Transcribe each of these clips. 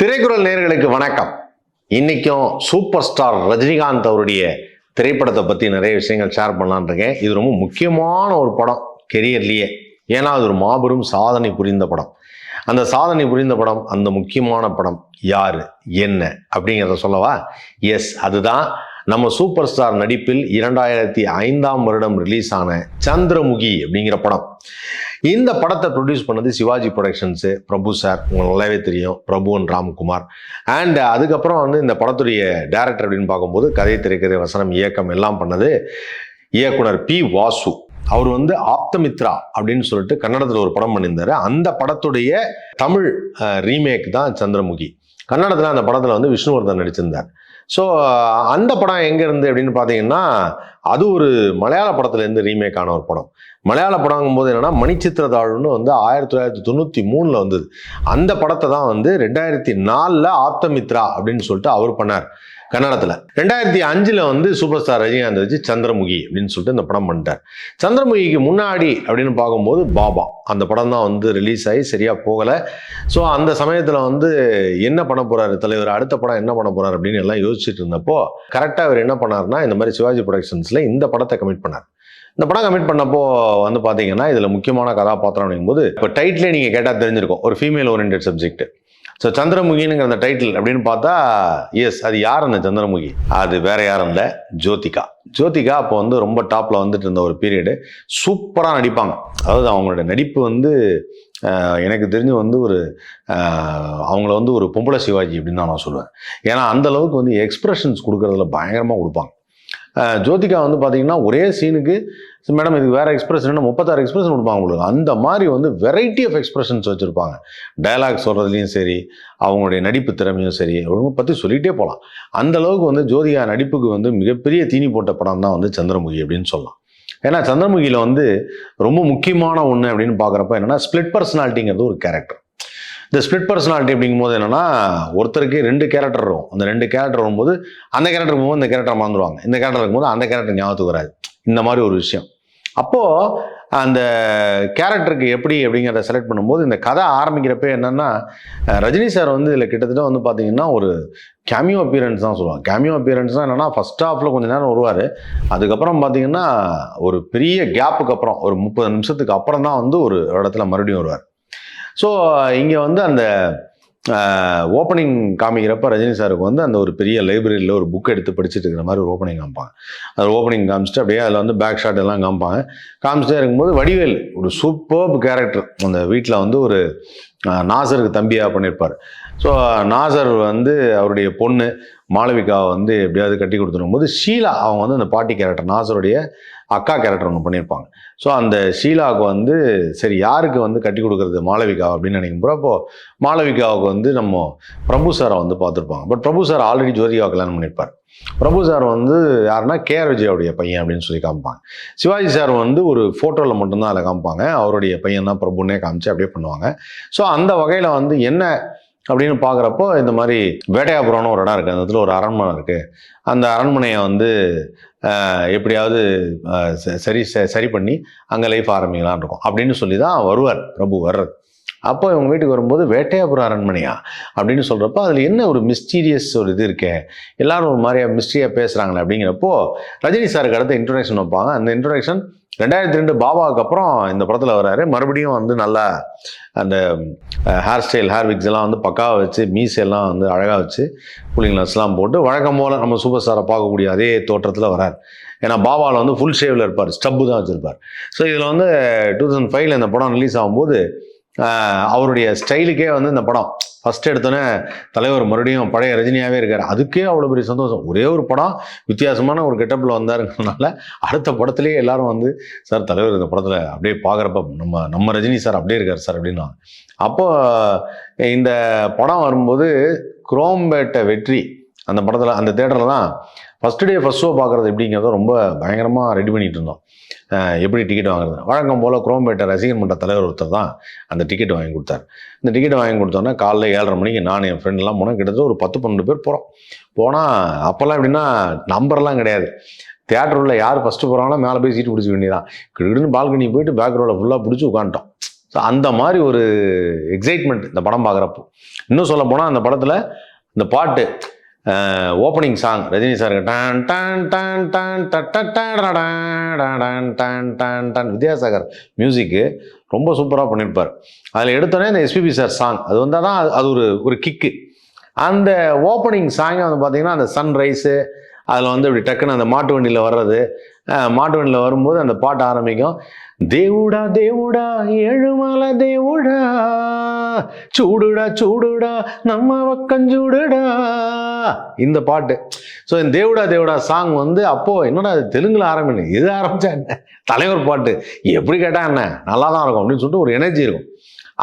திரைக்குறள் நேர்களுக்கு வணக்கம். இன்னைக்கும் சூப்பர் ஸ்டார் ரஜினிகாந்த் அவருடைய திரைப்படத்தை பற்றி நிறைய விஷயங்கள் ஷேர் பண்ணலான் இருக்கேன். இது ரொம்ப முக்கியமான ஒரு படம் கெரியர்லேயே ஏன்னா அது ஒரு மாபெரும் சாதனை புரிந்த படம். அந்த சாதனை புரிந்த படம் அந்த முக்கியமான படம் யார் என்ன அப்படிங்கிறத சொல்லவா? எஸ் அதுதான் நம்ம சூப்பர் ஸ்டார் நடிப்பில் இரண்டாயிரத்தி ஐந்தாம் வருடம் ரிலீஸ் ஆன சந்திரமுகி அப்படிங்கிற படம். இந்த படத்தை ப்ரொடியூஸ் பண்ணது சிவாஜி ப்ரொடக்ஷன்ஸு பிரபு சார் உங்களுக்கு நல்லாவே தெரியும். பிரபுவன் ராம்குமார். அண்ட் அதுக்கப்புறம் வந்து இந்த படத்துடைய டேரக்டர் அப்படின்னு பார்க்கும்போது கதை திரைக்கதை வசனம் இயக்கம் எல்லாம் பண்ணது இயக்குனர் பி. வாசு. அவர் வந்து ஆப்தமித்ரா அப்படின்னு சொல்லிட்டு கன்னடத்தில் ஒரு படம் பண்ணியிருந்தாரு. அந்த படத்துடைய தமிழ் ரீமேக் தான் சந்திரமுகி. கன்னடத்தில் அந்த படத்தில் வந்து விஷ்ணுவர்தன் நடிச்சிருந்தார். ஸோ அந்த படம் எங்கேருந்து அப்படின்னு பார்த்தீங்கன்னா அது ஒரு மலையாள படத்துலேருந்து ரீமேக் ஆன ஒரு படம். மலையாள படங்கும் போது என்னன்னா மணிச்சித்திரதாழ்னு வந்து ஆயிரத்தி தொள்ளாயிரத்தி தொண்ணூற்றி மூணில் வந்தது. அந்த படத்தை தான் வந்து ரெண்டாயிரத்தி நாலில் ஆப்தமித்ரா அப்படின்னு சொல்லிட்டு அவர் பண்ணார். கன்னடத்தில். ரெண்டாயிரத்தி அஞ்சில் வந்து சூப்பர் ஸ்டார் ரஜினிகாந்த் வச்சு சந்திரமுகி அப்படின்னு சொல்லிட்டு இந்த படம் பண்ணிட்டார். சந்திரமுகிக்கு முன்னாடி அப்படின்னு பார்க்கும்போது பாபா. அந்த படம் தான் வந்து ரிலீஸ் ஆகி சரியாக போகலை. ஸோ அந்த சமயத்தில் வந்து என்ன பண்ண போகிறாரு தலைவர்? அடுத்த படம் என்ன பண்ண போகிறார் அப்படின்னு எல்லாம் யோசிச்சுட்டு இருந்தப்போ கரெக்டாக அவர் என்ன பண்ணாருன்னா இந்த மாதிரி சிவாஜி ப்ரொடக்ஷன்ஸில் இந்த படத்தை கமிட் பண்ணார். இந்த படம் கமிட் பண்ணப்போ வந்து பார்த்தீங்கன்னா இதில் முக்கியமான கதாபாத்திரம் அப்படிங்கும்போது இப்போ டைட்டிலே நீங்கள் கேட்டால் தெரிஞ்சிருக்கும். ஒரு ஃபீமேல் ஓரியன்ட் சப்ஜெக்ட் ஸோ சந்திரமுகிங்கிற அந்த டைட்டில் அப்படின்னு பார்த்தா எஸ் அது யார் அந்த சந்திரமுகி? அது வேற யாரும் இல்லை ஜோதிகா. ஜோதிகா அப்போ வந்து ரொம்ப டாப்பில் வந்துட்டு இருந்த ஒரு பீரியடு சூப்பராக நடிப்பாங்க. அதாவது அவங்களோட நடிப்பு வந்து எனக்கு தெரிஞ்சு வந்து ஒரு அவங்கள வந்து ஒரு பொம்பளை சிவாஜி அப்படின்னு தான் நான் சொல்லுவேன். ஏன்னா அந்தளவுக்கு வந்து எக்ஸ்பிரஷன்ஸ் கொடுக்கறதுல பயங்கரமாக கொடுப்பாங்க. ஜோதிகா வந்து பார்த்தீங்கன்னா ஒரே சீனுக்கு மேடம் இதுக்கு வேறு எக்ஸ்பிரஷன் முப்பத்தாறு எக்ஸ்பிரஷன் கொடுப்பாங்க உங்களுக்கு. அந்த மாதிரி வந்து வெரைட்டி ஆஃப் எக்ஸ்பிரஷன்ஸ் வச்சுருப்பாங்க. டயலாக் சொல்கிறதுலையும் சரி அவங்களுடைய நடிப்பு திறமையும் சரி அவங்க பற்றி சொல்லிகிட்டே போகலாம் அந்த அளவுக்கு வந்து ஜோதிகா நடிப்புக்கு வந்து மிகப்பெரிய தீனி போட்ட படம் தான் வந்து சந்திரமுகி அப்படின்னு சொல்லலாம். ஏன்னா சந்திரமுகியில் வந்து ரொம்ப முக்கியமான ஒன்று அப்படின்னு பார்க்குறப்ப என்னன்னா ஸ்பிளிட் பர்சனாலிட்டிங்கிறது ஒரு கேரக்டர் இந்த ஸ்பிளிட் பர்சனாலிட்டி அப்படிங்கும்போது என்னென்னா ஒருத்தருக்கு ரெண்டு கேரக்டர் இருக்கும் அந்த ரெண்டு கேரக்டர் வரும்போது அந்த கேரக்டர் போகும்போது இந்த கேரக்டர் மறந்துடுவாங்க இந்த கேரக்டர் இருக்கும்போது அந்த கேரக்டர் ஞாபகத்துக்கு வராது. இந்த மாதிரி ஒரு விஷயம். அப்போது அந்த கேரக்டருக்கு எப்படி அப்படிங்கிறத செலக்ட் பண்ணும்போது இந்த கதை ஆரம்பிக்கிறப்ப என்னென்னா ரஜினி சார் வந்து இதில் கிட்டத்தட்ட வந்து பார்த்தீங்கன்னா ஒரு கேமியோ அப்பியரன்ஸ் தான் சொல்லுவாங்க. கேமியோ அப்பியரன்ஸ்னால் என்னென்னா ஃபர்ஸ்ட் ஹாஃபில் கொஞ்சம் நேரம் வருவார். அதுக்கப்புறம் பார்த்தீங்கன்னா ஒரு பெரிய கேப்புக்கு அப்புறம் ஒரு முப்பது நிமிஷத்துக்கு அப்புறம் தான் வந்து ஒரு இடத்துல மறுபடியும் வருவார். ஸோ இங்கே வந்து அந்த ஓப்பனிங் காமிக்கிறப்ப ரஜினி சாருக்கு வந்து அந்த ஒரு பெரிய லைப்ரரியில் ஒரு புக் எடுத்து படிச்சுட்டு இருக்கிற மாதிரி ஒரு ஓப்பனிங் காமிப்பாங்க. அது ஓப்பனிங் காமிச்சிட்டு அப்படியே அதில் வந்து பேக் ஷாட் எல்லாம் காமிப்பாங்க. காமிச்சிட்டே இருக்கும்போது வடிவேல் ஒரு சூப்பர்ப் கேரக்டர் அந்த வீட்டில் வந்து ஒரு நாசருக்கு தம்பியாக பண்ணியிருப்பார் ஸோ நாசர் வந்து அவருடைய பொண்ணு மாளவிகாவை வந்து எப்படியாவது கட்டி கொடுத்துடும் போது ஷீலா அவங்க வந்து அந்த பாட்டி கேரக்டர் நாசருடைய அக்கா கேரக்டர் ஒன்று பண்ணியிருப்பாங்க. ஸோ அந்த ஷீலாவுக்கு வந்து சரி யாருக்கு வந்து கட்டி கொடுக்குறது மாளவிகா அப்படின்னு நினைக்கும் போகிறப்போ மாளவிகாவுக்கு வந்து நம்ம பிரபு சாரை வந்து பார்த்துருப்பாங்க. பட் பிரபு சார் ஆல்ரெடி ஜோதிகாவை கல்யாணம் பண்ணியிருப்பார். பிரபு சார் வந்து யாருன்னா கேஆர் விஜயாவுடைய பையன் அப்படின்னு சொல்லி காமிப்பாங்க. சிவாஜி சார் வந்து ஒரு ஃபோட்டோவில் மட்டும்தான் அதில் காமிப்பாங்க. அவருடைய பையன் தான் பிரபுன்னே காமிச்சு அப்படியே பண்ணுவாங்க. ஸோ அந்த வகையில் வந்து என்ன அப்படின்னு பார்க்குறப்போ இந்த மாதிரி வேட்டையாபுரம்னு ஒரு இடம் இருக்குது அந்த இடத்துல ஒரு அரண்மனை இருக்குது அந்த அரண்மனையை வந்து எப்படியாவது ச- சரி சரி பண்ணி அங்கே லைஃப் ஆரம்பிக்கலாம்னு இருக்கும். அப்படின்னு சொல்லி தான் வருவார் பிரபு வர்றது. அப்போ இவங்க வீட்டுக்கு வரும்போது வேட்டையாபுரம் அரண்மனையா? அப்படின்னு சொல்கிறப்போ அதில் என்ன ஒரு மிஸ்டீரியஸ் ஒரு இது இருக்கே? எல்லாரும் ஒரு மாதிரியா மிஸ்டரியாக பேசுகிறாங்களே அப்படிங்கிறப்போ ரஜினி சாருக்கு அடுத்த இன்ட்ரொடக்ஷன் வைப்பாங்க. அந்த இன்ட்ரொடக்ஷன் ரெண்டாயிரத்தி ரெண்டு பாபாவுக்கு அப்புறம் இந்த படத்தில் வராரு மறுபடியும் வந்து நல்லா அந்த ஹேர் ஸ்டைல் ஹேர் விக்ஸ் எல்லாம் வந்து பக்காவாக வச்சு மீசெல்லாம் வந்து அழகாக வச்சு கூலிங் கிளாஸ்லாம் போட்டு வழக்கம் போல் நம்ம சூப்பர் ஸ்டாரை பார்க்கக்கூடிய அதே தோற்றத்தில் வரார் ஏன்னா பாபாவில் வந்து ஃபுல் ஷேவில் இருப்பார். ஸ்டப்பு தான் வச்சுருப்பார். ஸோ இதில் வந்து டூ தௌசண்ட் ஃபைவ்ல இந்த படம் ரிலீஸ் ஆகும்போது அவருடைய ஸ்டைலுக்கே வந்து இந்த படம். ஃபர்ஸ்ட் எடுத்தோன்னே தலைவர் மறுபடியும் பழைய ரஜினியாகவே இருக்கார். அதுக்கே அவ்வளோ பெரிய சந்தோஷம். ஒரே ஒரு படம் வித்தியாசமான ஒரு கெட்டப்பில் வந்தாருங்கிறனால அடுத்த படத்துலேயே எல்லாரும் வந்து சார் தலைவர் இந்த படத்தில் அப்படியே பார்க்குறப்ப நம்ம நம்ம ரஜினி சார் அப்படியே இருக்கார் சார் அப்படின்னா அப்போ இந்த படம் வரும்போது குரோம்பேட்டை வெற்றி அந்த படத்தில் அந்த தேட்டரில் தான் ஃபஸ்ட் டே ஃபஸ்ட் ஷோ பார்க்குறது எப்படிங்கிறத ரொம்ப பயங்கரமாக ரெடி பண்ணிட்டு இருந்தோம். எப்படி டிக்கெட் வாங்குறது வழக்கம் போல் குரோம்பேட்டை ரசிகர் மன்ற தலைவர் ஒருத்தர் தான் அந்த டிக்கெட் வாங்கி கொடுத்தாரு. இந்த டிக்கெட் வாங்கி கொடுத்தோன்னா காலைல ஏழரை மணிக்கு நான் என் ஃப்ரெண்ட்லாம் போனால் கிட்டத்தட்ட ஒரு பத்து பன்னெண்டு பேர் போகிறோம் போனால் அப்போல்லாம் எப்படின்னா நம்பர்லாம் கிடையாது. தியேட்டர் உள்ள யார் ஃபஸ்ட்டு போகிறாங்களோ மேலே போய் சீட்டு பிடிச்ச வேண்டியதான் கிடுன்னு பால்கனி போயிட்டு பேக் ரோவில் ஃபுல்லாக பிடிச்சி உட்காந்துட்டோம். ஸோ அந்த மாதிரி ஒரு எக்ஸைட்மெண்ட் இந்த படம் பார்க்குறப்போ. இன்னும் சொல்ல போனால் அந்த படத்தில் இந்த பாட்டு ஓப்பனிங் சாங் ரஜினி சார் டான் டான் டான் டான் டட்ட டான் டான் டான் டான். வித்யாசாகர் மியூசிக்கு ரொம்ப சூப்பராக பண்ணியிருப்பார் அதில் எடுத்தோடனே இந்த எஸ்பிபி சார் சாங் அது வந்தால் தான் அது- அது ஒரு ஒரு கிக்கு அந்த ஓப்பனிங் சாங் வந்து பார்த்திங்கன்னா அந்த சன்ரைஸு அதில் வந்து இப்படி டக்குன்னு அந்த மாட்டு வண்டியில் வர்றது மாட்டு வண்டியில் வரும்போது அந்த பாட்டு ஆரம்பிக்கும். தேவுடா தேவுடா ஏழுமலை தேவுடா சூடுடா சூடுடா நம்ம வக்கஞ்சூடுடா இந்த பாட்டு. ஸோ இந்த தேவுடா தேவுடா சாங் வந்து அப்போது என்னடா இது தெலுங்குல ஆரம்பிக்கணும் எது ஆரம்பிச்சா என்ன? தலைவர் பாட்டு. எப்படி கேட்டால் என்ன? நல்லா தான் இருக்கும் அப்படின்னு சொல்லிட்டு ஒரு எனர்ஜி இருக்கும்.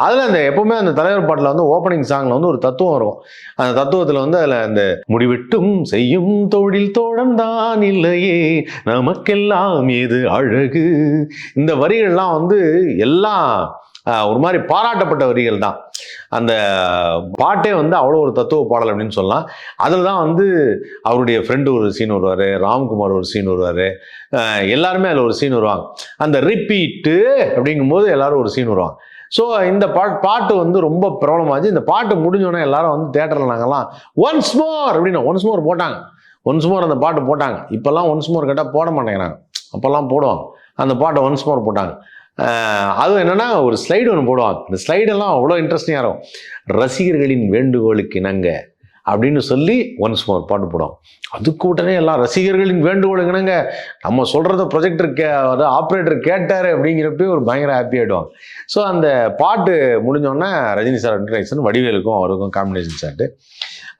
அதில் அந்த எப்பவுமே அந்த தலைவர் பாட்டில் வந்து ஓப்பனிங் சாங்ல வந்து ஒரு தத்துவம் இருக்கும் அந்த தத்துவத்தில் வந்து அதில் அந்த முடிவெட்டும் செய்யும் தொழில் தோழம்தான் இல்லையே நமக்கெல்லாம் எது அழகு? இந்த வரிகள்லாம் வந்து எல்லாம் ஒரு மாதிரி பாராட்டப்பட்ட வரிகள் தான். அந்த பாட்டே வந்து அவ்வளோ ஒரு தத்துவ பாடல் அப்படின்னு சொல்லலாம். அதில் தான் வந்து அவருடைய ஃப்ரெண்டு ஒரு சீன் வருவார் ராம்குமார் ஒரு சீன் வருவார். எல்லாருமே அதில் ஒரு சீன் வருவாங்க. அந்த ரிப்பீட்டு அப்படிங்கும்போது எல்லாரும் ஒரு சீன் வருவாங்க. ஸோ இந்த பாட் பாட்டு வந்து ரொம்ப பிரபலமாச்சு இந்த பாட்டு முடிஞ்சோடனே எல்லாரும் வந்து தேட்டரில் நாங்கள்லாம் ஒன்ஸ் மோர் அப்படின்னு ஒன்ஸ் மோர் போட்டாங்க. ஒன்ஸ் மோர் அந்த பாட்டு போட்டாங்க. இப்போல்லாம் ஒன்ஸ் மோர் கேட்டால் போட மாட்டேங்கிறாங்க. அப்போல்லாம் போடுவாங்க. அந்த பாட்டை ஒன்ஸ் மோர் போட்டாங்க. அதுவும் என்னென்னா ஒரு ஸ்லைடு ஒன்று போடுவாங்க. இந்த ஸ்லைடெல்லாம் அவ்வளோ இன்ட்ரெஸ்டிங்காக இருக்கும். ரசிகர்களின் வேண்டுகோளுக்கு இணங்க அப்படின்னு சொல்லி ஒன்ஸ் மோர் பாட்டு போடுவோம் அதுக்கு உடனே எல்லாம் ரசிகர்களின் வேண்டுகோளுங்கனுங்க நம்ம சொல்கிறத ப்ரொஜெக்டர் கே அதாவது ஆப்ரேட்டர் கேட்டார் அப்படிங்கிறப்ப ஒரு பயங்கர ஹாப்பி ஆகிடுவாங்க ஸோ அந்த பாட்டு முடிஞ்சோடனே ரஜினி சார் இன்ட்ரடக்ஷன் வடிவேலுக்கும் அவருக்கும் காம்பினேஷன் சாட்டு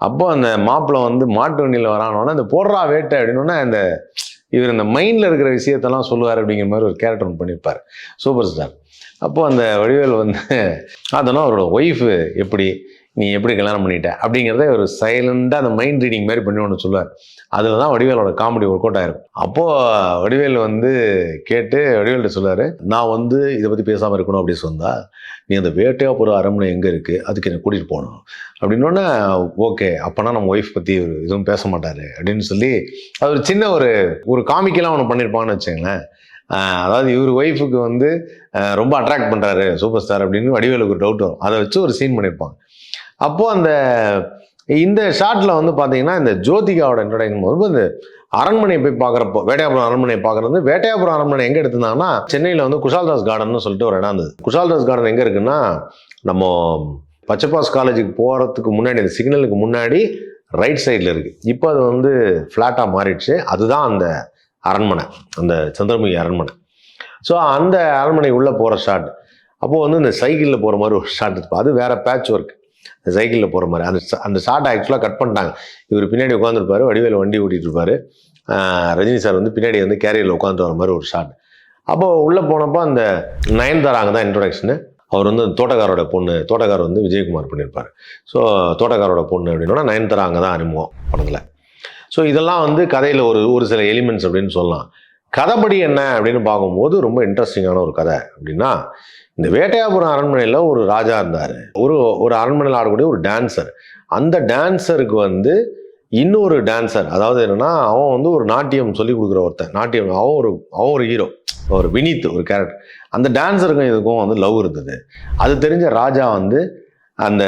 அப்போ அந்த மாப்பிள்ளை வந்து மாட்டு வண்டியில் வரானோடனே அந்த போடுறா வேட்டை அப்படின்னோடனே அந்த இவர் இந்த மைண்டில் இருக்கிற விஷயத்தெல்லாம் சொல்லுவார் அப்படிங்கிற மாதிரி ஒரு கேரக்டர் ஒன்று பண்ணியிருப்பார் சூப்பர் ஸ்டார் அப்போ அந்த வடிவேல் வந்து அதெல்லாம் அவரோட ஒய்ஃபு எப்படி? நீ எப்படி கல்யாணம் பண்ணிட்ட? அப்படிங்கிறத ஒரு சைலண்டாக அந்த மைண்ட் ரீடிங் மாதிரி பண்ணி ஒன்று சொல்லுவார். அதில் தான் வடிவேலோட காமெடி ஒர்க் அவுட் ஆயிருக்கும் அப்போது வடிவேல் வந்து கேட்டு வடிவேல்கிட்ட சொல்லுவார் நான் வந்து இதை பற்றி பேசாமல் இருக்கணும் அப்படின்னு சொன்னால் நீ அந்த வேட்டையாபுரம் அரண்மனை எங்கே இருக்குது அதுக்கு என்னை கூட்டிகிட்டு போகணும். அப்படின்னோடனே ஓகே அப்போனா நம்ம ஒய்ஃப் பற்றி எதுவும் பேச மாட்டார். அப்படின்னு சொல்லி அது ஒரு சின்ன ஒரு ஒரு காமிக்கெல்லாம் ஒன்று பண்ணியிருப்பாங்கன்னு வச்சுங்களேன் அதாவது இவர் ஒய்ஃபுக்கு வந்து ரொம்ப அட்ராக்ட் பண்ணுறாரு சூப்பர் ஸ்டார் அப்படின்னு வடிவேலுக்கு ஒரு டவுட் வரும். அதை வச்சு ஒரு சீன் பண்ணியிருப்பாங்க அப்போது அந்த இந்த ஷாட்டில் வந்து பார்த்தீங்கன்னா இந்த ஜோதிகாவோட இன்ட்ரடக்ஷன் போது இந்த அரண்மனையை போய் பார்க்குறப்போ வேட்டையாபுரம் அரண்மனையை பார்க்குறது வேட்டையாபுரம் அரண்மனை எங்கே எடுத்திருந்தாங்கன்னா சென்னையில் வந்து குஷால்தாஸ் கார்டன்னு சொல்லிட்டு ஒரு இடம் இருந்தது. குஷால்தாஸ் கார்டன் எங்கே இருக்குன்னா நம்ம பச்சைப்பாஸ் காலேஜுக்கு போகிறதுக்கு முன்னாடி அந்த சிக்னலுக்கு முன்னாடி ரைட் சைடில் இருக்குது இப்போ அது வந்து ஃப்ளாட்டாக மாறிடுச்சு. அதுதான் அந்த அரண்மனை அந்த சந்திரமுகி அரண்மனை. ஸோ அந்த அரண்மனை உள்ளே போகிற ஷாட் அப்போது வந்து இந்த சைக்கிளில் போகிற மாதிரி ஒரு ஷாட் இருக்கும் அது வேறு பேட்ச் ஒர்க் சைக்கிளில் போகிற மாதிரி. அந்த அந்த ஷார்ட் ஆக்சுவலாக கட் பண்ணிட்டாங்க. இவர் பின்னாடி உட்காந்துருப்பாரு வடிவேல் வண்டி ஓட்டிகிட்டு இருப்பாரு ரஜினி சார் வந்து பின்னாடி வந்து கேரியரில் உட்காந்து வர மாதிரி ஒரு ஷாட் அப்போது உள்ளே போனப்போ அந்த நயன்தாராங்க தான் இன்ட்ரொடக்ஷனு அவர் வந்து அந்த தோட்டக்காரோட பொண்ணு தோட்டக்காரர் வந்து விஜயகுமார் பண்ணியிருப்பார். ஸோ தோட்டக்காரோட பொண்ணு அப்படின்னா நயன்தாரா அங்கே தான் அறிமுகம் படத்தில். ஸோ இதெல்லாம் வந்து கதையில் ஒரு ஒரு சில எலிமெண்ட்ஸ் அப்படின்னு சொல்லலாம். கதைப்படி என்ன அப்படின்னு பார்க்கும்போது ரொம்ப இன்ட்ரெஸ்டிங்கான ஒரு கதை அப்படின்னா இந்த வேட்டையாபுரம் அரண்மனையில் ஒரு ராஜா இருந்தார். ஒரு ஒரு அரண்மனையில் ஆடக்கூடிய ஒரு டான்சர் அந்த டான்சருக்கு வந்து இன்னொரு டான்சர் அதாவது என்னன்னா அவன் வந்து ஒரு நாட்டியம் சொல்லி கொடுக்குற ஒருத்தன். நாட்டியம் அவன் ஒரு அவன் ஒரு ஹீரோ ஒரு வினீத் ஒரு கேரக்டர் அந்த டான்ஸருக்கும் இதுக்கும் வந்து லவ் இருந்தது. அது தெரிஞ்ச ராஜா வந்து அந்த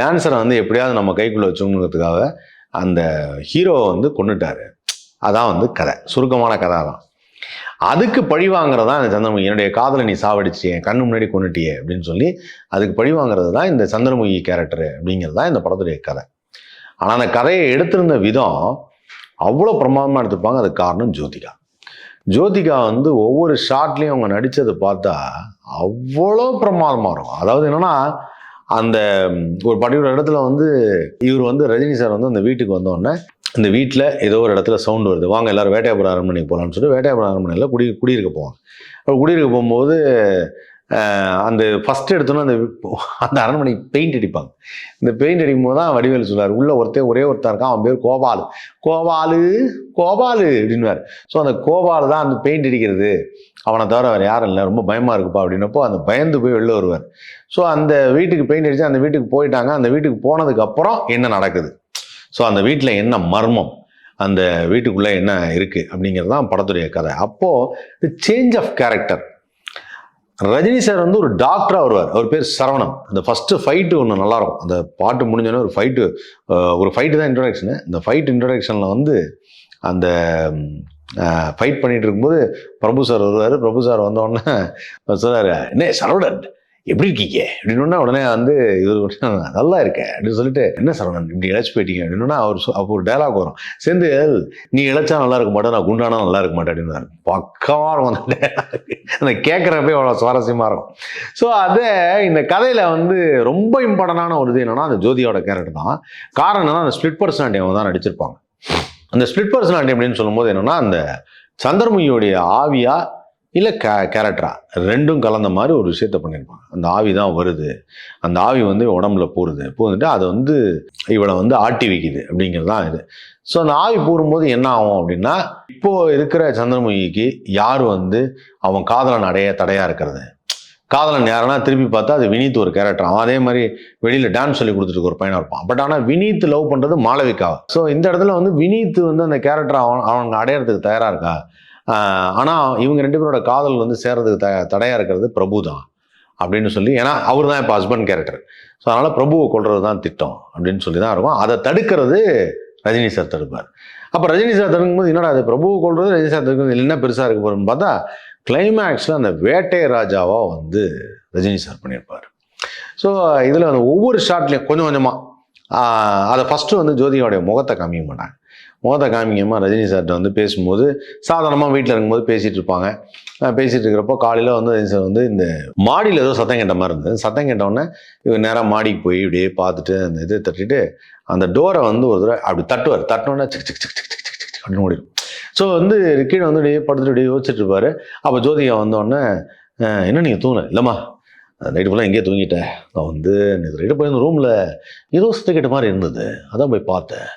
டான்ஸரை வந்து எப்படியாவது நம்ம கைக்குள்ளே வச்சோங்கிறதுக்காக அந்த ஹீரோவை வந்து கொண்டுட்டாரு அதான் வந்து கதை. சுருக்கமான கதை தான் அதுக்கு பழி வாங்குறது தான் இந்த சந்திரமுகி? என்னுடைய காதலை நீ சாவடிச்சு என் கண்ணு முன்னாடி கொண்டுட்டியே அப்படின்னு சொல்லி அதுக்கு பழி வாங்குறது தான் இந்த சந்திரமுகி கேரக்டர் அப்படிங்கிறது தான் இந்த படத்துடைய கதை. ஆனால் அந்த கதையை எடுத்திருந்த விதம் அவ்வளோ பிரமாதமாக எடுத்துப்பாங்க அதுக்கு காரணம் ஜோதிகா. ஜோதிகா வந்து ஒவ்வொரு ஷாட்லேயும் அவங்க நடித்ததை பார்த்தா அவ்வளோ பிரமாதமாக இருக்கும். அதாவது என்னென்னா அந்த ஒரு பர்டிகுலர் இடத்துல வந்து இவர் வந்து ரஜினி சார் வந்து அந்த வீட்டுக்கு வந்தோடனே இந்த வீட்டில் ஏதோ ஒரு இடத்துல சவுண்ட் வருது. வாங்க எல்லாரும் வேட்டையாபுரம் அரண்மனைக்கு போகலான்னு சொல்லிட்டு வேட்டையாபுரம் அரண்மனையில் குடி குடியிருக்க போவாங்க. அப்போ குடியிருக்க போகும்போது அந்த ஃபஸ்ட் எடுத்தோன்னே அந்த அந்த அரண்மனைக்கு பெயிண்ட் அடிப்பாங்க. இந்த பெயிண்ட் அடிக்கும் போது தான் வடிவேல் சொல்லுவார் உள்ள ஒருத்தர் ஒரே ஒருத்தர் இருக்கான் அவன் பேர் கோபாலு. கோபாலு? கோபாலு? அப்படின்வார் ஸோ அந்த கோபால் தான் அந்த பெயிண்ட் அடிக்கிறது. அவனை தவிர வேறு யாரும் இல்லை ரொம்ப பயமாக இருக்குப்பா அப்படின்னப்போ அந்த பயந்து போய் வெளில வருவார். ஸோ அந்த வீட்டுக்கு பெயிண்ட் அடித்து அந்த வீட்டுக்கு போயிட்டாங்க. அந்த வீட்டுக்கு போனதுக்கப்புறம் என்ன நடக்குது? ஸோ அந்த வீட்டில் என்ன மர்மம்? அந்த வீட்டுக்குள்ளே என்ன இருக்குது அப்படிங்கிறது தான் படத்துடைய கதை. அப்போது change of character Rajini sir வந்து ஒரு டாக்டராக வருவார். அவர் பேர் சரவணம் அந்த ஃபஸ்ட்டு ஃபைட்டு ஒன்று நல்லாயிருக்கும். அந்த பாட்டு முடிஞ்சோடனே ஒரு ஃபைட்டு ஒரு ஃபைட்டு தான் இன்ட்ரடக்ஷனு இந்த ஃபைட் இன்ட்ரடக்ஷனில் வந்து அந்த ஃபைட் பண்ணிகிட்டு இருக்கும்போது பிரபு சார் வருவார். பிரபு சார் வந்தோடனே சொல்றாரு என்ன சரவணன் எப்படி இருக்கீங்க? அப்படின்னா உடனே வந்து இவர் நல்லா இருக்கேன் அப்படின்னு சொல்லிட்டு என்ன சரவணன் இப்படி இழைச்சி போயிட்டீங்க? அப்படின்னா அவர் அப்போ ஒரு டைலாக் வரும். சேர்ந்து நீ இழைச்சா நல்லா இருக்க மாட்டேன் நான் குண்டானா நல்லா இருக்க மாட்டேன் அப்படின்னு பக்கமாக இருக்கும் அந்த டைலாக் அந்த கேட்குறப்பே அவ்வளோ சுவாரஸ்யமாக இருக்கும். ஸோ அதை இந்த கதையில் வந்து ரொம்ப இம்பார்ட்டண்டான ஒரு இது என்னன்னா அந்த ஜோதியோட கேரக்டர் தான். காரணம் என்னன்னா அந்த ஸ்பிளிட் பர்சனாலிட்டி அவங்க தான் நடிச்சிருப்பாங்க. அந்த ஸ்பிளிட் பர்சனாலிட்டி அப்படின்னு சொல்லும்போது என்னன்னா அந்த சந்திரமுகியோடைய ஆவியா இல்லை கே கேரக்டரா ரெண்டும் கலந்த மாதிரி ஒரு விஷயத்த பண்ணியிருப்பான் அந்த ஆவி தான் வருது. அந்த ஆவி வந்து உடம்புல போகுது போகுதுட்டு அதை வந்து இவளை வந்து ஆட்டி வைக்குது அப்படிங்கிறது தான் இது. ஸோ அந்த ஆவி போகும்போது என்ன ஆகும் அப்படின்னா இப்போது இருக்கிற சந்திரமுகிக்கு யார் வந்து அவன் காதலன் அடைய தடையாக இருக்கிறது? காதலன் யாருன்னா திருப்பி பார்த்தா அது வினீத் ஒரு கேரக்டர் அவன் அதே மாதிரி வெளியில் டான்ஸ் சொல்லி கொடுத்துட்டு ஒரு பையனாக இருப்பான். பட் ஆனால் வினீத் லவ் பண்ணுறது மாளவிகா. ஸோ இந்த இடத்துல வந்து வினீத் வந்து அந்த கேரக்டர் அவன் அவங்க அடையிறதுக்கு தயாராக இருக்கா? ஆனால் இவங்க ரெண்டு பேரோட காதல் வந்து சேர்றதுக்கு த தடையாக இருக்கிறது பிரபு தான் அப்படின்னு சொல்லி ஏன்னா அவர் தான் இப்போ ஹஸ்பண்ட் கேரக்டர் ஸோ அதனால் பிரபுவை கொள்வது தான் திட்டம் அப்படின்னு சொல்லி தான் இருக்கும். அதை தடுக்கிறது ரஜினி சார் தடுப்பார். அப்போ ரஜினி சார் தடுக்கும்போது என்னடா அது பிரபுவை கொள்வது ரஜினி சார் தடுக்கிறது என்ன பெருசாக இருக்க போகிறோம்னு பார்த்தா கிளைமேக்ஸில் அந்த வேட்டை ராஜாவாக வந்து ரஜினி சார் பண்ணியிருப்பார். ஸோ இதில் அந்த ஒவ்வொரு ஷாட்லேயும் கொஞ்சம் கொஞ்சமாக அதை ஃபஸ்ட்டு வந்து ஜோதிகாவுடைய முகத்தை காமிக்க மாட்டாங்க. முகத்தை காமிக்காம ரஜினி சார்கிட்ட வந்து பேசும்போது சாதாரணமாக வீட்டில் இருக்கும்போது பேசிகிட்டு இருப்பாங்க பேசிகிட்டு இருக்கிறப்போ காலையில் வந்து ரஜினி சார் வந்து இந்த மாடியில் ஏதோ சத்தம் கேட்ட மாதிரி இருந்தது. சத்தம் கேட்ட இவங்க இவர் நேராக மாடிக்கு போய் இப்படியே பார்த்துட்டு அந்த இதை தட்டிட்டு அந்த டோரை வந்து ஒரு தடவை அப்படி தட்டுவார். தட்டினோடனே சிக் சிக் சிக் சிக் சிக் சிக் அப்படின்னு ஓடிடும். ஸோ வந்து கீழே வந்து அப்படியே படுத்துட்டு அப்படியே யோசிச்சுட்டு இருப்பார். அப்போ ஜோதிகா வந்தோடனே என்ன நீங்கள் தூங்கலை? இல்லைம்மா. நைட்டு ஃபுல்லாக எங்கேயே தூங்கிட்டேன். நான் வந்து நைட்டு போய் ரூமில் ஏதோ சத்தம் கேட்ட மாதிரி இருந்தது. அதான் போய் பார்த்தேன்.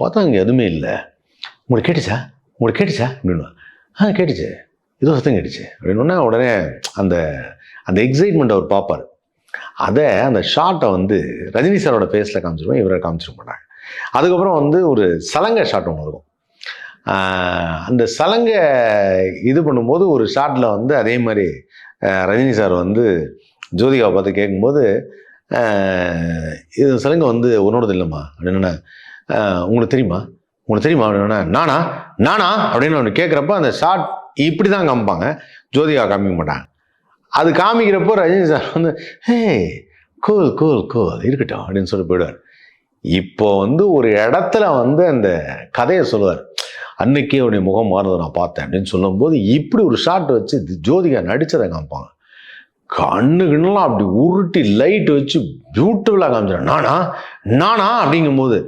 பார்த்தா அங்கே எதுவுமே இல்லை. உங்களுக்கு கேட்டுச்சா? உங்களுக்கு கேட்டுச்சா? அப்படின்னு. ஆ கேட்டுச்சு. ஏதோ சத்தம் கேட்டுச்சு. அப்படின்னா உடனே அந்த அந்த எக்ஸைட்மெண்ட் அவர் பார்ப்பார். அதை அந்த ஷார்ட்டை வந்து ரஜினி சாரோட ஃபேஸில் காமிச்சிருவோம். இவரை காமிச்சிருக்க மாட்டாங்க. அதுக்கப்புறம் வந்து ஒரு சலங்கை ஷாட் ஒன்று இருக்கும் அந்த சலங்கை இது பண்ணும்போது ஒரு ஷாட்டில் வந்து அதே மாதிரி ரஜினி சார் வந்து ஜோதிகாவை பார்த்து கேட்கும்போது இது சலங்கை வந்து உன்னோடது இல்லைம்மா. அப்படின்னா உங்களுக்கு தெரியுமா? உங்களுக்கு தெரியுமா அப்படின்னா நானா? நானா? அப்படின்னு ஒன்று கேட்குறப்ப அந்த ஷாட் இப்படி தான் காமிப்பாங்க. ஜோதிகா காமிக்க மாட்டாங்க. அது காமிக்கிறப்போ ரஜினி சார் வந்து ஹே கூல் கூல் கூல் இருக்கட்டும் அப்படின்னு சொல்லி போயிடுவார். இப்போ வந்து ஒரு இடத்துல வந்து அந்த கதையை சொல்லுவார். அன்னைக்கே அவருடைய முகம் மாறுறதை நான் பார்த்தேன் அப்படின்னு சொல்லும்போது இப்படி ஒரு ஷாட் வச்சு ஜோதிகா நடித்ததை காமிப்பாங்க. கண்ணு கண்ணெல்லாம் அப்படி உருட்டி லைட் வச்சு பியூட்டிஃபுல்லாக காமிச்சிடும். நானா? நானா? அப்படிங்கும்போது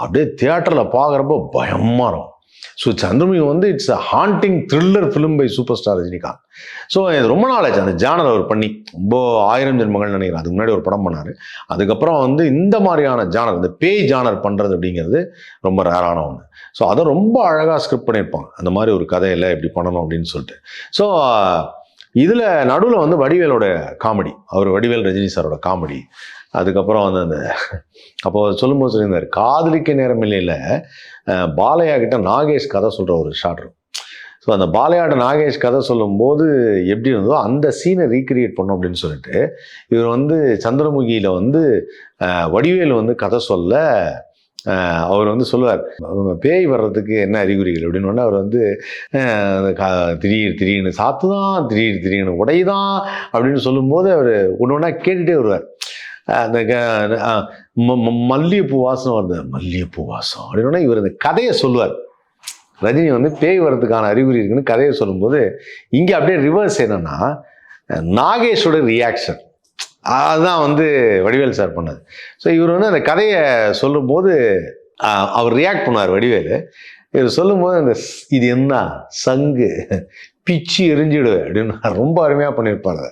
அப்படியே தியேட்டரில் பார்க்குறப்ப பயமாக இருக்கும். ஸோ சந்திரமுகி வந்து it's a haunting thriller film by super star Rajinikanth. So இது ரொம்ப நாள் ஆச்சு. அந்த ஜானர் அவர் பண்ணி ரொம்ப ஆயிரம் ஜென்மங்கள் நினைக்கிறேன். அதுக்கு முன்னாடி ஒரு படம் பண்ணார். அதுக்கப்புறம் வந்து இந்த மாதிரியான ஜானர் இந்த பேய் ஜானர் பண்ணுறது அப்படிங்கிறது ரொம்ப ரேரான ஒன்று ஸோ அதை ரொம்ப அழகாக ஸ்கிரிப்ட் பண்ணியிருப்பாங்க. அந்த மாதிரி ஒரு கதையில் இப்படி பண்ணணும் அப்படின்னு சொல்லிட்டு. ஸோ இதில் நடுவில் வந்து வடிவேலோட காமெடி அவர் வடிவேல் ரஜினி சாரோட காமெடி அதுக்கப்புறம் வந்து அந்த அப்போ சொல்லும்போது சொல்லியிருந்தார் காதலிக்க நேரம் இல்லையில் பாலையா கிட்ட நாகேஷ் கதை சொல்கிற ஒரு ஷாட் இருக்கும். ஸோ அந்த பாலையாட நாகேஷ் கதை சொல்லும்போது எப்படி இருந்ததோ அந்த சீனை ரீக்ரியேட் பண்ணோம் அப்படின்னு சொல்லிட்டு இவர் வந்து சந்திரமுகியில் வந்து வடிவேல் வடிவேலு வந்து கதை சொல்ல அவர் வந்து சொல்லுவார் பேய் வர்றதுக்கு என்ன அறிகுறிகள்? அப்படின்னு அவர் வந்து கா- திடீர் திடீர்னு சாத்து தான் திடீர் திடீர்னு உடைதான் அப்படின்னு சொல்லும்போது அவர் ஒன்று ஒன்றா கேட்டுகிட்டே வருவார். அந்த க- ம- மல்லிகைப்பூ வாசம் வருது. மல்லிகைப்பூ வாசம் அப்படின்னா இவர் இந்த கதையை சொல்லுவார். ரஜினி வந்து பேய் வர்றதுக்கான அறிகுறி இருக்குன்னு கதையை சொல்லும்போது இங்கே அப்படியே ரிவர்ஸ் என்னன்னா நாகேஷோட ரியாக்ஷன் அதுதான் வந்து வடிவேல் சார் பண்ணது. ஸோ இவர் வந்து அந்த கதையை சொல்லும்போது அவர் ரியாக்ட் பண்ணார் வடிவேலு. இவர் சொல்லும்போது அந்த இது என்ன? சங்கு. பிச்சு எரிஞ்சிடு அப்படின்னு ரொம்ப அருமையாக பண்ணியிருப்பார் அதை.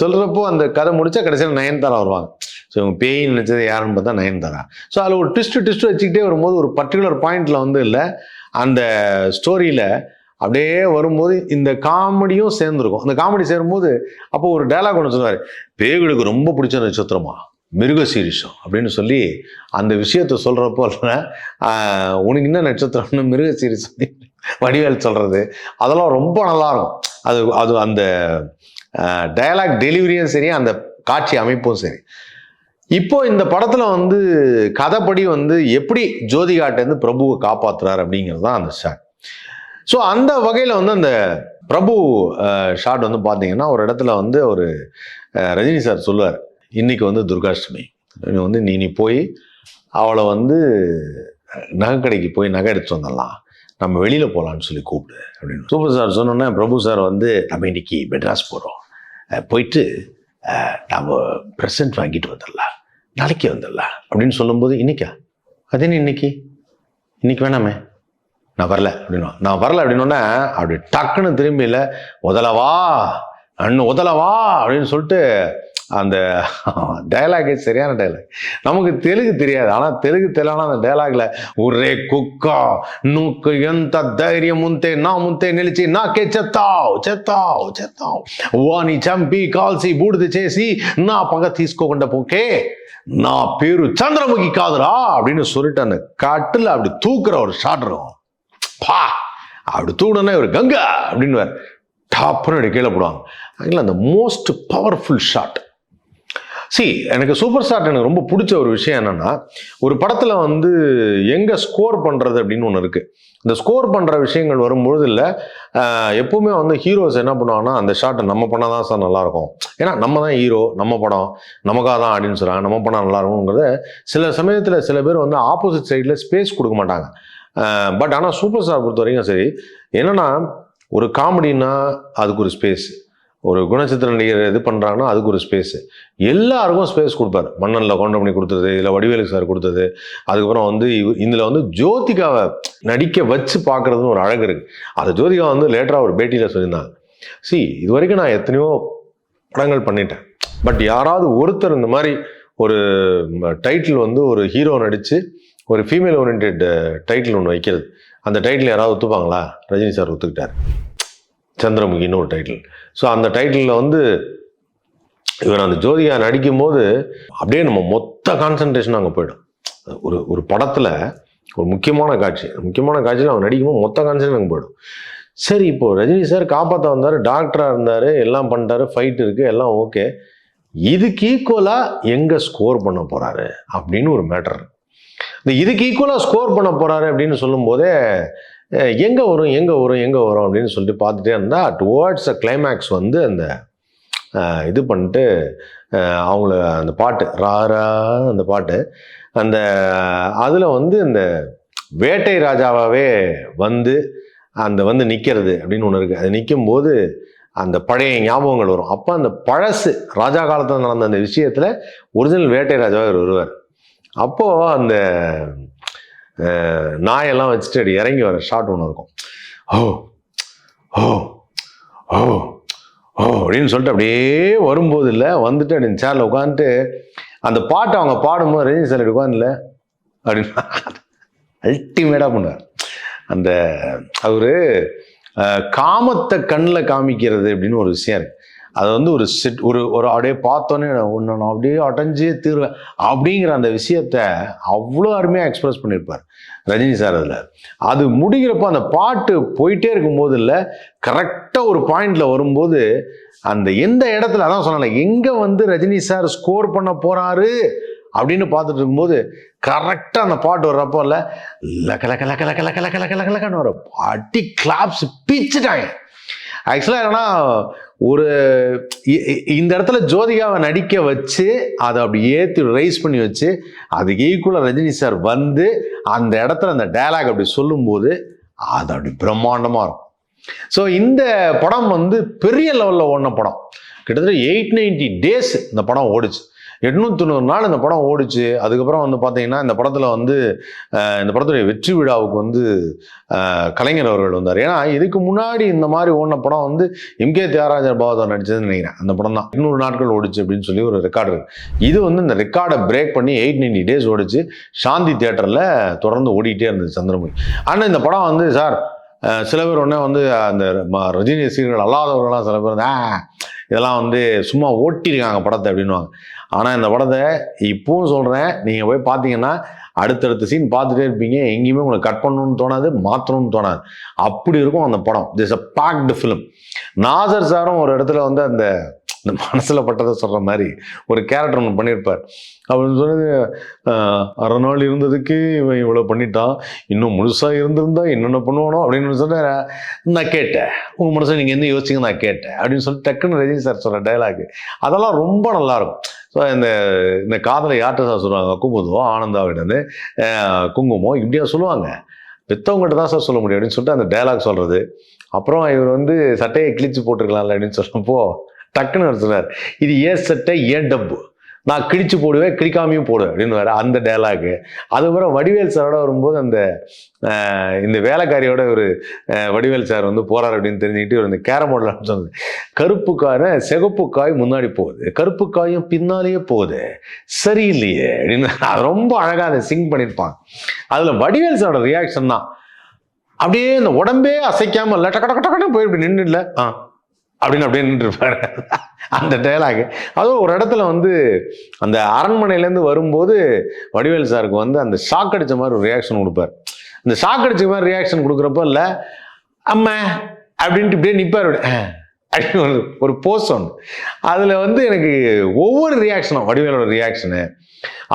சொல்கிறப்போ அந்த கதை முடித்தா கடைசியில் நயன்தாரா வருவாங்க. ஸோ இவங்க பேய் நினச்சது யாருன்னு பார்த்தா நயன்தாரா. ஸோ அதில் ஒரு ட்விஸ்ட்டு ட்விஸ்ட்டு வச்சுக்கிட்டே வரும்போது ஒரு பர்டிகுலர் பாயிண்டில் வந்து இல்லை அந்த ஸ்டோரியில் அப்படியே வரும்போது இந்த காமெடியும் சேர்ந்துருக்கும். அந்த காமெடி சேரும்போது அப்போ ஒரு டைலாக் ஒன்று சொல்லுவார் பேய்களுக்கு ரொம்ப பிடிச்ச நட்சத்திரமா? மிருக சீரிஷம் அப்படின்னு சொல்லி அந்த விஷயத்த சொல்கிறப்போ உனக்கு என்ன நட்சத்திரம்னு மிருக சீரிஷம் வடிவேல் சொல்கிறது அதெல்லாம் ரொம்ப நல்லா இருக்கும் அது அது அந்த டயலாக் டெலிவரியும் சரி அந்த காட்சி அமைப்பும் சரி. இப்போ இந்த படத்தில் வந்து கதைப்படி வந்து எப்படி ஜோதிகாட்டேருந்து பிரபுவை காப்பாற்றுறாரு அப்படிங்கிறது தான் அந்த ஷாட் ஸோ அந்த வகையில் வந்து அந்த பிரபு ஷாட் வந்து பார்த்தீங்கன்னா ஒரு இடத்துல வந்து ஒரு ரஜினி சார் சொல்லுவார். இன்றைக்கி வந்து துர்காஷ்டமி. நீ வந்து நீ நீ போய் அவளை வந்து நகை கடைக்கு போய் நகை எடுத்து வந்துடலாம். நம்ம வெளியில் போகலான்னு சொல்லி கூப்பிடு அப்படின்னு. சூப்பர் சார் சொன்னோன்னே பிரபு சார் வந்து நம்ம இன்னைக்கு மெட்ராஸ் போகிறோம் போயிட்டு நம்ம ப்ரெசன்ட் வாங்கிட்டு வந்துடலாம். நாளைக்கு வந்துடலாம் அப்படின்னு சொல்லும்போது இன்னைக்கா? அது என்ன இன்னைக்கு? இன்னைக்கு வேணாமே. நான் வரல அப்படின்னா. நான் வரல அப்படின்னோடனே அப்படி டக்குன்னு திரும்பியில உதலவா? அண்ணு உதலவா? அப்படின்னு சொல்லிட்டு அந்த டயலாகே சரியான டயலாக் நமக்கு தெலுங்கு தெரியாது ஆனால் தெலுங்கு தெரியலனா அந்த டயலாக்ல ஒரே కుక్క నువ్వు ఎంత ధైర్యం ఉంటే నా ముంతే నిలిచి నాకే చెత్తావు చెత్తావు చెత్తావు వాని చంపి కాల్సి బూడిద చేసి నా పగ తీసుకోకుండా పోకే నా పేరు చంద్రముఖి కాదురా அப்படின்னு சொல்லிட்டு அந்த கட்டில் அப்படி தூக்குற ஒரு ஷாட் இருக்கும் பா அப்படி தூக்கினோன்னே ஒரு கங்கா அப்படின்னு டாப்னு அப்படி கீழே போடுவாங்க அதில் அந்த மோஸ்ட் பவர்ஃபுல் ஷாட் சி எனக்கு சூப்பர் ஸ்டார் எனக்கு ரொம்ப பிடிச்ச ஒரு விஷயம் என்னன்னா ஒரு படத்தில் வந்து எங்கே ஸ்கோர் பண்ணுறது அப்படின்னு ஒன்று இருக்குது இந்த ஸ்கோர் பண்ணுற விஷயங்கள் வரும்பொழுது இல்லை எப்பவுமே வந்து ஹீரோஸ் என்ன பண்ணுவாங்கன்னா அந்த ஷாட்டை நம்ம பண்ணால் தான் சார் நல்லாயிருக்கும் ஏன்னா நம்ம தான் ஹீரோ நம்ம படம் நமக்காக தான் அப்படின்னு சொல்கிறாங்க நம்ம பண்ணால் நல்லாயிருக்கும்ங்கிறத சில சமயத்தில் சில பேர் வந்து ஆப்போசிட் சைடில் ஸ்பேஸ் கொடுக்க மாட்டாங்க. பட் ஆனால் சூப்பர் ஸ்டார் பொறுத்த வரைக்கும் சரி என்னென்னா ஒரு காமெடின்னா அதுக்கு ஒரு ஸ்பேஸ் ஒரு குணச்சித்திர நடிகர் இது பண்ணுறாங்கன்னா அதுக்கு ஒரு ஸ்பேஸு எல்லாருக்கும் ஸ்பேஸ் கொடுப்பாரு. மன்னனில் கவுண்டமணி கொடுத்தது இல்லை வடிவேலு சார் கொடுத்தது. அதுக்கப்புறம் வந்து இதில் வந்து ஜோதிகாவை நடிக்க வச்சு பார்க்குறதுன்னு ஒரு அழகு இருக்குது அது ஜோதிகா வந்து லேட்டராக ஒரு பேட்டியில் சொல்லியிருந்தாங்க. சி இது வரைக்கும் நான் எத்தனையோ படங்கள் பண்ணிட்டேன். பட் யாராவது ஒருத்தர் இந்த மாதிரி ஒரு டைட்டில் வந்து ஒரு ஹீரோ நடித்து ஒரு ஃபீமேல் ஓரியன்ட் டைட்டில் ஒன்று வைக்கிறது. அந்த டைட்டில் யாராவது ஒத்துப்பாங்களா? ரஜினி சார் ஒத்துக்கிட்டார். சந்திரமுகின்னு ஒரு டைட்டில் ஸோ அந்த டைட்டிலில் வந்து இவர் அந்த ஜோதிகா நடிக்கும்போது அப்படியே நம்ம மொத்த கான்சன்ட்ரேஷன் அங்கே போயிடும். ஒரு ஒரு படத்தில் ஒரு முக்கியமான காட்சி. முக்கியமான காட்சியில் அவன் நடிக்கும்போது மொத்த கான்சன்ட்ரேஷன் அங்கே போயிடும். சரி இப்போது ரஜினி சார் காப்பாற்ற வந்தார் டாக்டராக இருந்தார் எல்லாம் பண்ணிட்டாரு ஃபைட் இருக்குது எல்லாம் ஓகே இதுக்கு ஈக்குவலாக எங்கே ஸ்கோர் பண்ண போகிறாரு அப்படின்னு ஒரு மேட்டர் இந்த இதுக்கு ஈக்குவலாக ஸ்கோர் பண்ண போகிறாரு அப்படின்னு சொல்லும்போதே எங்கே வரும் எங்கே வரும் எங்கே வரும் அப்படின்னு சொல்லிட்டு பார்த்துட்டே இருந்தால் டுவர்ட்ஸ் அ கிளைமேக்ஸ் வந்து அந்த இது பண்ணிட்டு அவங்கள அந்த பாட்டு ராரா அந்த பாட்டு அந்த அதில் வந்து இந்த வேட்டை ராஜாவாகவே வந்து அந்த வந்து நிற்கிறது அப்படின்னு ஒன்று இருக்குது அது நிற்கும் போது அந்த பழைய ஞாபகங்கள் வரும். அப்போ அந்த பழசு ராஜா காலத்தில் நடந்த அந்த விஷயத்தில் ஒரிஜினல் வேட்டை ராஜாவாக வருவார். அப்போது அந்த நாயெல்லாம் வச்சுட்டு அப்படி இறங்கி வர ஷாட் ஒன்று இருக்கும். ஓ ஓ ஓ ஓ அப்படின்னு சொல்லிட்டு அப்படியே வரும்போது இல்லை வந்துட்டு அப்படி சேரில் உட்காந்துட்டு அந்த பாட்டை அவங்க பாடும்போது ரஜினி சார் உட்காந்துல அப்படின்னு அல்டிமேட்டாக பண்ணுவார். அந்த அவர் காமத்தை கண்ணில் காமிக்கிறது அப்படின்னு ஒரு விஷயம் இருக்கு. அது வந்து ஒரு சிட் ஒரு ஒரு அப்படியே பார்த்தோன்னே ஒன்று நான் அப்படியே அடைஞ்சே தீர்வேன். அப்படிங்கிற அந்த விஷயத்த அவ்வளோ அருமையாக எக்ஸ்பிரஸ் பண்ணியிருப்பார் ரஜினி சார் அதில். அது முடிகிறப்ப அந்த பாட்டு போயிட்டே இருக்கும்போது இல்லை கரெக்டாக ஒரு பாயிண்டில் வரும்போது அந்த எந்த இடத்துல அதான் சொன்னால எங்கே வந்து ரஜினி சார் ஸ்கோர் பண்ண போகிறாரு அப்படின்னு பார்த்துட்டு இருக்கும்போது கரெக்டாக அந்த பாட்டு வர்றப்போ இல்லை லக்க லக்க லக்க லக்க லக்க லக்க லக்க லக்கன்னு வரும். அடி கிளாப்ஸ் பிச்சுட்டாங்க. ஆக்சுவலாக என்னன்னா ஒரு இ- இந்த இடத்துல ஜோதிகாவை நடிக்க வச்சு அதை அப்படி ஏற்றி ரைஸ் பண்ணி வச்சு அதுக்கு ஈக்குவலாக ரஜினி சார் வந்து அந்த இடத்துல அந்த டயலாக் அப்படி சொல்லும்போது அது அப்படி பிரம்மாண்டமாக இருக்கும். ஸோ இந்த படம் வந்து பெரிய லெவலில் ஓடின படம். கிட்டத்தட்ட எயிட் நைன்டி டேஸ் இந்த படம் ஓடிச்சு. எட்நூத்தி தொண்ணூறு நாள் இந்த படம் ஓடிச்சு. அதுக்கப்புறம் வந்து பார்த்தீங்கன்னா இந்த படத்தில் வந்து இந்த படத்துடைய வெற்றி விழாவுக்கு வந்து கலைஞர் அவர்கள் வந்தார். ஏன்னா இதுக்கு முன்னாடி இந்த மாதிரி ஓடின படம் வந்து எம்கே தியாகராஜர் பாவதர் நடிச்சதுன்னு நினைக்கிறேன். அந்த படம் தான். இன்னொரு நாட்கள் ஓடிச்சு அப்படின்னு சொல்லி ஒரு ரெக்கார்டு இருக்கு. இது வந்து இந்த ரெக்கார்டை பிரேக் பண்ணி எயிட் நைன்டி டேஸ் ஓடிச்சு. சாந்தி தியேட்டரில் தொடர்ந்து ஓடிக்கிட்டே இருந்தது சந்திரமுகி. ஆனால் இந்த படம் வந்து சார் சில பேர் உடனே வந்து அந்த ரஜினி ரசிகர்கள் அல்லாதவர்கள்லாம் சில பேர் இதெல்லாம் வந்து சும்மா ஓட்டியிருக்காங்க படத்தை அப்படின்னுவாங்க. ஆனால் இந்த படத்தை இப்பவும் சொல்கிறேன் நீங்கள் போய் பார்த்தீங்கன்னா அடுத்தடுத்த சீன் பார்த்துட்டே இருப்பீங்க. எங்கேயுமே உங்களுக்கு கட் பண்ணணும்னு தோணாது மாற்றணும்னு தோணாது. அப்படி இருக்கும் அந்த படம். This a packed film Nassar சாரும் ஒரு இடத்துல வந்து அந்த இந்த மனசில் பட்டதை சொல்கிற மாதிரி ஒரு கேரக்டர் ஒன்று பண்ணியிருப்பார். அப்படின்னு சொன்னது அரை நாள் இருந்ததுக்கு இவன் இவ்வளோ பண்ணிட்டான். இன்னும் முழுசாக இருந்திருந்தா என்னென்ன பண்ணுவானோ? அப்படின்னு சொன்ன நான் கேட்டேன். உங்கள் மனசை நீங்கள் என்ன யோசிச்சிங்க நான் கேட்டேன். அப்படின்னு சொல்லிட்டு டக்குன்னு ரஜினி சார் சொல்கிற டைலாக் அதெல்லாம் ரொம்ப நல்லாயிருக்கும் ஸோ இந்த இந்த காதலை யார்கிட்ட சார் சொல்லுவாங்க? குமுதம் ஆனந்தாவிடன்னு குங்குமம் இப்படியா சொல்லுவாங்க. பெத்தவங்ககிட்ட தான் சார் சொல்ல முடியும் அப்படின்னு சொல்லிட்டு அந்த டைலாக் சொல்கிறது அப்புறம் இவர் வந்து சட்டையை கிழிச்சு போட்டிருக்கலாம்ல அப்படின்னு சொன்னப்போ டக்குன்னு சொன்னார் இது ஏன் சட்டை ஏன் டப்பு? நான் கிழிச்சு போடுவேன் கிழிக்காமையும் போடுவேன் அப்படின்னு வேற அந்த டைலாகு அதுக்கப்புறம் வடிவேல் சாரோட வரும்போது அந்த இந்த வேலைக்காரியோட ஒரு வடிவேல் சார் வந்து போறார் அப்படின்னு தெரிஞ்சுக்கிட்டு ஒரு இந்த கேரம் போர்டில் சொன்னது கருப்பு காய் சிகப்பு காய் முன்னாடி போகுது. கருப்பு காயும் பின்னாலேயே போகுது. சரியில்லையே அப்படின்னு ரொம்ப அழகாக அதை சிங் பண்ணியிருப்பாங்க அதில் வடிவேல் சாரோட ரியாக்ஷன் தான். அப்படியே இந்த உடம்பே அசைக்காமல் இல்லை டக்கு டக்கு டக்குன்னு போய் இப்படி நின்று இல்லை ஆ. அப்படின்னு அப்படியே இருப்பாரு அந்த டைலாக் அதுவும் ஒரு இடத்துல வந்து அந்த அரண்மனையிலேருந்து வரும்போது வடிவேல் சாருக்கு வந்து அந்த ஷாக் அடித்த மாதிரி ஒரு ரியாக்ஷன் கொடுப்பார். இந்த ஷாக் அடித்த மாதிரி ரியாக்ஷன் கொடுக்குறப்போ இல்லை அம்மா அப்படின்ட்டு இப்படியே நிற்பார் அப்படின்னு ஒரு ஒரு போஸ்ட் ஒன்று அதில் வந்து எனக்கு ஒவ்வொரு ரியாக்ஷனும் வடிவேலோட ரியாக்ஷனு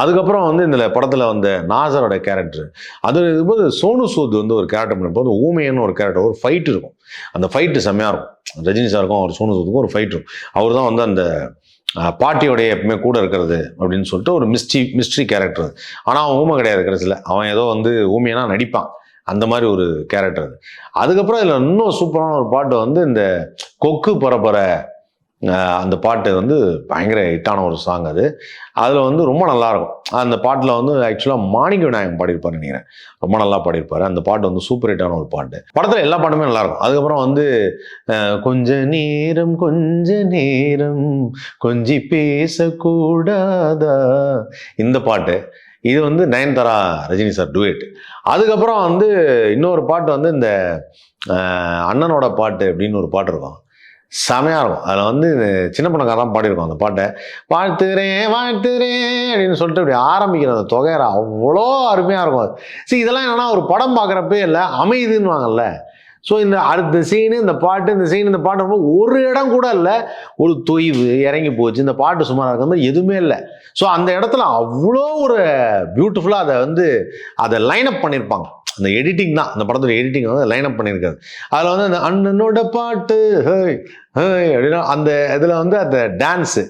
அதுக்கப்புறம் வந்து இந்த படத்தில் வந்த நாசரோட கேரக்டர் அது இருக்கும்போது சோனு சூத் வந்து ஒரு கேரக்டர் பண்ணும்போது ஊமையன்னு ஒரு கேரக்டர் ஒரு ஃபைட் இருக்கும். அந்த ஃபைட்டு செம்மையாக இருக்கும். ரஜினி சாருக்கும் அவர் சோனு சூத்துக்கும் ஒரு ஃபைட் இருக்கும். அவர் தான் வந்து அந்த பாட்டியோடைய எப்பவுமே கூட இருக்கிறது அப்படின்னு சொல்லிட்டு ஒரு மிஸ்ட்ரி மிஸ்ட்ரி கேரக்டர் ஆனால் அவன் ஊமை கிடையாது கடைசியில். அவன் ஏதோ வந்து ஊமையனா நடிப்பான். அந்த மாதிரி ஒரு கேரக்டர் அது. அதுக்கப்புறம் இதில் இன்னும் சூப்பரான ஒரு பாட்டு வந்து இந்த கொக்கு பரப்பர அந்த பாட்டு வந்து பயங்கர ஹிட்டான ஒரு சாங் அது. அதில் வந்து ரொம்ப நல்லாயிருக்கும் அந்த பாட்டில் வந்து ஆக்சுவலாக மாணிக்க விநாயகம் பாடியிருப்பார் நினைக்கிறேன். ரொம்ப நல்லா பாடியிருப்பார். அந்த பாட்டு வந்து சூப்பர் ஹிட்டான ஒரு பாட்டு. படத்தில் எல்லா பாட்டுமே நல்லாயிருக்கும் அதுக்கப்புறம் வந்து கொஞ்ச நேரம் கொஞ்ச நேரம் கொஞ்சி பேசக்கூடாதா? இந்த பாட்டு. இது வந்து நயன்தாரா ரஜினி சார் டுவேட் அதுக்கப்புறம் வந்து இன்னொரு பாட்டு வந்து இந்த அண்ணனோட பாட்டு அப்படின்னு ஒரு பாட்டு இருக்கும். செமையாக இருக்கும். அதில் வந்து சின்ன பணக்காரலாம் பாடியிருக்கோம் அந்த பாட்டை. வாழ்த்துறேன் வாழ்த்துறேன் அப்படின்னு சொல்லிட்டு இப்படி ஆரம்பிக்கிற அந்த தொகையற அவ்வளோ அருமையாக இருக்கும் அது. சரி இதெல்லாம் என்னென்னா ஒரு படம் பார்க்குறப்பே இல்லை அமைதுன்னு வாங்கல்ல ஸோ இந்த அடுத்த சீனு இந்த பாட்டு இந்த சீன் இந்த பாட்டு ரொம்ப ஒரு இடம் கூட இல்லை. ஒரு தொய்வு இறங்கி போச்சு. இந்த பாட்டு சுமாராக இருக்கிற மாதிரி எதுவுமே இல்லை. ஸோ அந்த இடத்துல அவ்வளோ ஒரு பியூட்டிஃபுல்லாக அதை வந்து அதை லைன் அப் பண்ணியிருப்பாங்க. அந்த எடிட்டிங் தான். அந்த படத்தோட எடிட்டிங் வந்து லைன் அப் பண்ணியிருக்காரு. அதில் வந்து அந்த அண்ணனோட பாட்டு ஹேய் ஹேய் அப்படின்னா அந்த இதில் வந்து அந்த டான்ஸு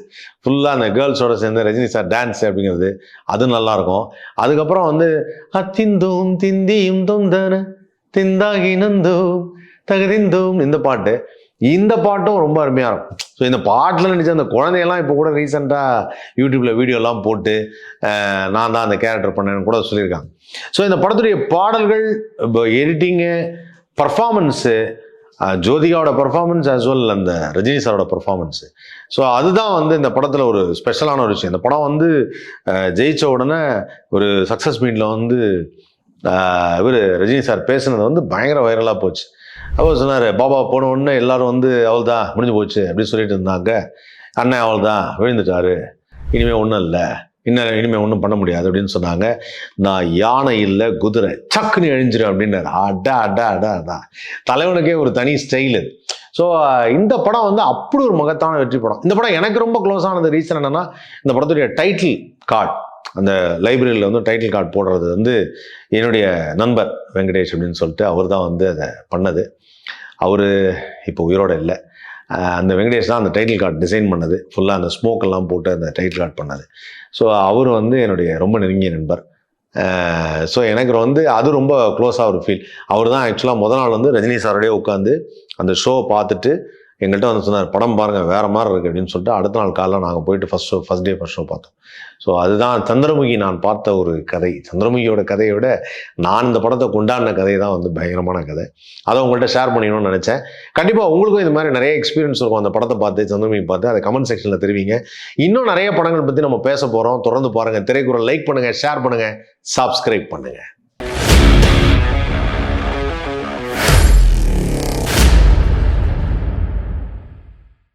ஃபுல்லாக அந்த கேர்ள்ஸோட சேர்ந்து ரஜினி சார் டான்ஸ் அப்படிங்கிறது. அது நல்லாயிருக்கும். அதுக்கப்புறம் வந்து அத்திந்தோம் திந்தியும் தொந்தன திந்தாகி நந்தோம் தகதிந்தோம் இந்த பாட்டு. இந்த பாட்டும் ரொம்ப அருமையாக இருக்கும். ஸோ இந்த பாட்டில் நினச்ச அந்த குழந்தையெல்லாம் இப்போ கூட ரீசெண்டாக யூடியூப்பில் வீடியோலாம் போட்டு நான் தான் அந்த கேரக்டர் பண்ணேன்னு கூட சொல்லியிருக்காங்க. ஸோ இந்த படத்துடைய பாடல்கள் இப்போ எடிட்டிங்கு பர்ஃபாமன்ஸு ஜோதிகாவோட பர்ஃபார்மன்ஸ் ஆஸ் வெல் அந்த ரஜினி சாரோட பர்ஃபார்மன்ஸு ஸோ அதுதான் வந்து இந்த படத்தில் ஒரு ஸ்பெஷலான ஒரு விஷயம். இந்த படம் வந்து ஜெயித்த ஜெயிச்ச உடனே ஒரு சக்ஸஸ் மீட்டில் வந்து இவர் ரஜினி சார் பேசுனது வந்து பயங்கர வைரலாக போச்சு. அப்போ சொன்னார் பாபா போன உடனே எல்லாரும் வந்து அவள் தான் முடிஞ்சு போச்சு அப்படின்னு சொல்லிட்டு இருந்தாங்க. அண்ணன் அவள் தான் விழுந்துட்டாரு. இனிமேல் ஒன்றும் இல்லை. இன்னும் இனிமேல் ஒன்றும் பண்ண முடியாது அப்படின்னு சொன்னாங்க. நான் யானை இல்லை குதிரை. சக்குன்னு எழுஞ்சிரும் அப்படின்னாரு. அடா அடா அடா அடா. தலைவனுக்கே ஒரு தனி ஸ்டைல் ஸோ இந்த படம் வந்து அப்படி ஒரு மகத்தான வெற்றி படம். இந்த படம் எனக்கு ரொம்ப க்ளோஸ் ஆனது ரீசன் என்னன்னா இந்த படத்துடைய டைட்டில் காட் அந்த லைப்ரரியில் வந்து டைட்டில் கார்டு போடுறது வந்து என்னுடைய நண்பர் வெங்கடேஷ் அப்படின்னு சொல்லிட்டு அவர் தான் வந்து அதை பண்ணது. அவர் இப்போ உயிரோடு இல்லை. அந்த வெங்கடேஷ் தான் அந்த டைட்டில் கார்டு டிசைன் பண்ணது. ஃபுல்லாக அந்த ஸ்மோக் எல்லாம் போட்டு அந்த டைட்டில் கார்டு பண்ணது. ஸோ அவர் வந்து என்னுடைய ரொம்ப நெருங்கிய நண்பர். ஸோ எனக்கு வந்து அது ரொம்ப க்ளோஸாக ஒரு ஃபீல் அவர் தான் ஆக்சுவலாக முத நாள் வந்து ரஜினி சாரோடய உட்காந்து அந்த ஷோ பார்த்துட்டு எங்கள்கிட்ட வந்து சொன்னார் படம் பாருங்கள் வேறு மாதிரி இருக்குது அப்படின்னு சொல்லிட்டு அடுத்த நாள் காலைல நாங்கள் போயிட்டு first show first day first show பார்த்தோம். ஸோ அதுதான் சந்திரமுகி நான் பார்த்த ஒரு கதை. சந்திரமுகியோட கதையை விட நான் இந்த படத்தை கொண்டாடின கதை தான் வந்து பயங்கரமான கதை. அதை உங்கள்கிட்ட ஷேர் பண்ணிக்கணும்னு நினச்சேன். கண்டிப்பாக உங்களுக்கும் இந்த மாதிரி நிறைய எக்ஸ்பீரியன்ஸ் இருக்கும். அந்த படத்தை பார்த்து சந்திரமுகி பார்த்து அதை கமெண்ட் செக்ஷனில் தெரிவிங்க. இன்னும் நிறைய படங்கள் பற்றி நம்ம பேச போகிறோம் தொடர்ந்து பாருங்கள் திரைக்குறள் லைக் பண்ணுங்கள் ஷேர் பண்ணுங்கள் சப்ஸ்கிரைப் பண்ணுங்கள்